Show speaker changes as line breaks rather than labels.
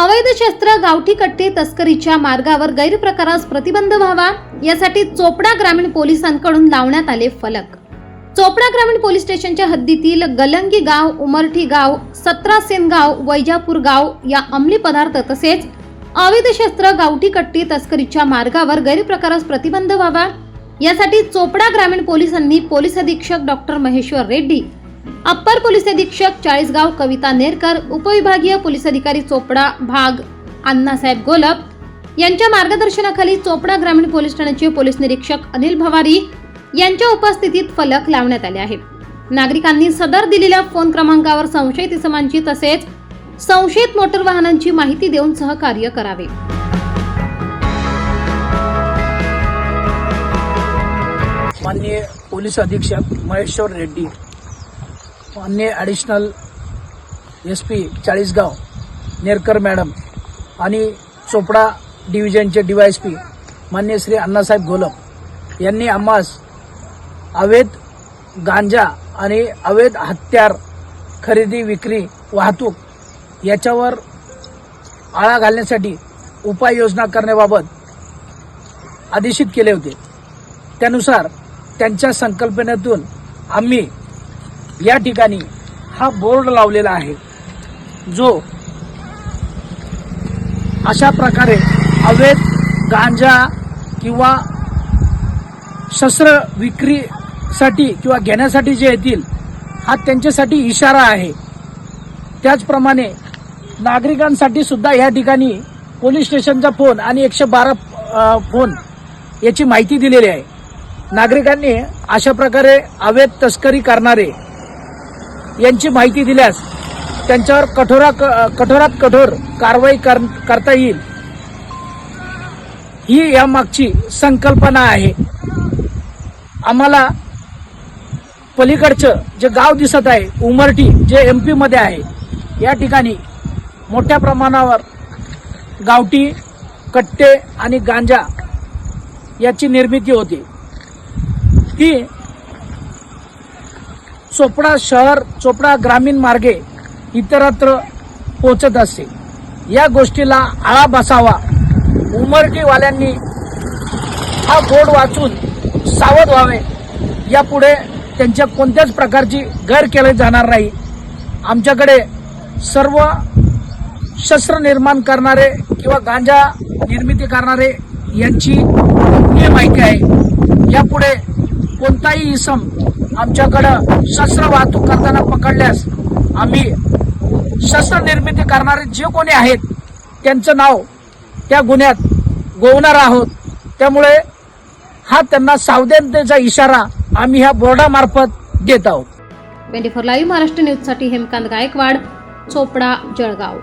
अवैध शस्त्र गावठी कट्टे तस्करीच्या मार्गावर गैरप्रकारास प्रतिबंध व्हावा यासाठी चोपडा ग्रामीण पोलिसांकडून लावण्यात आले फलक. चोपडा ग्रामीण पोलीस स्टेशनच्या हद्दीतील गलंगी गाव उमरठी गाव सतरा गाव वैजापूर गाव या अंमली पदार्थ तसेच अवैध शस्त्र गावठी कट्टी तस्करीच्या मार्गावर गैरप्रकारास प्रतिबंध व्हावा यासाठी चोपडा ग्रामीण पोलिसांनी पोलीस अधीक्षक डॉक्टर महेश्वर रेड्डी अप्पर पोलीस अधीक्षक चाळीसगाव कविता नेरकर उपविभागीय पोलीस अधिकारी चोपडा भाग अण्णासाहेब गोलप यांच्या मार्गदर्शनाखाली चोपडा ग्रामीण पोलीस ठाण्याचे पोलीस निरीक्षक अनिल भवारी यांच्या उपस्थितीत फलक लावण्यात आले आहेत. नागरिकांनी सदर दिलेल्या फोन क्रमांकावर संशयित इसमांची तसेच संशयित मोटर वाहनांची माहिती देऊन सहकार्य करावे.
माननीय पोलीस अधीक्षक महेश्वर रेड्डी माननीय additional S P Chalisgaon Nerkar madam आणि चोपडा डिव्हिजनचे डी वाय एस पी माननीय श्री अण्णासाहेब घोलप यांनी आम्हास अवैध गांजा आणि अवैध हत्यार खरेदी विक्री वाहतूक याच्यावर आळा घालण्यासाठी उपाययोजना करण्याबाबत आदेशित केले होते. त्यानुसार त्यांच्या संकल्पनेतून आम्ही या ठिकाणी हा बोर्ड लावलेला आहे जो अशा प्रकारे अवैध गांजा किंवा शस्त्र विक्रीसाठी किंवा घेण्यासाठी जे येतील हा त्यांच्यासाठी इशारा आहे. त्याचप्रमाणे नागरिकांसाठी सुद्धा या ठिकाणी पोलीस स्टेशनचा फोन आणि एकशे बारा फोन याची माहिती दिलेली आहे. नागरिकांनी अशा प्रकारे अवैध तस्करी करणारे यांची माहिती दिल्यास त्यांच्यावर कठोरा कठोरात कठोर कारवाई कर- करता येईल. ही यामागची संकल्पना आहे. आम्हाला पलीकडचं जे गाव दिसत आहे उमरठी जे एम पीमध्ये आहे या ठिकाणी मोठ्या प्रमाणावर गावठी कट्टे आणि गांजा याची निर्मिती होते. ती चोपडा शहर चोपडा ग्रामीण मार्गे इतरत्र पोचत असे. या गोष्टीला आळा बसावा. उमरटीवाल्यांनी हा बोर्ड वाचून सावध व्हावे. यापुढे त्यांच्या कोणत्याच प्रकारची गैर केली जाणार नाही. आमच्याकडे सर्व शस्त्र निर्माण करणारे किंवा गांजा निर्मिती करणारे यांची माहिती आहे. यापुढे कोणताही इसम आमच्याकडं शस्त्र वाहतूक करताना पकडल्यास आम्ही शस्त्र निर्मिती करणारे जे कोणी आहेत त्यांचं नाव त्या गुन्ह्यात गोवणार आहोत. त्यामुळे हा त्यांना सावधानतेचा इशारा आम्ही ह्या बोर्डामार्फत देत आहोत.
ट्वेंटी फोर लाईव्ह महाराष्ट्र न्यूजसाठी हेमकांत गायकवाड चोपडा जळगाव.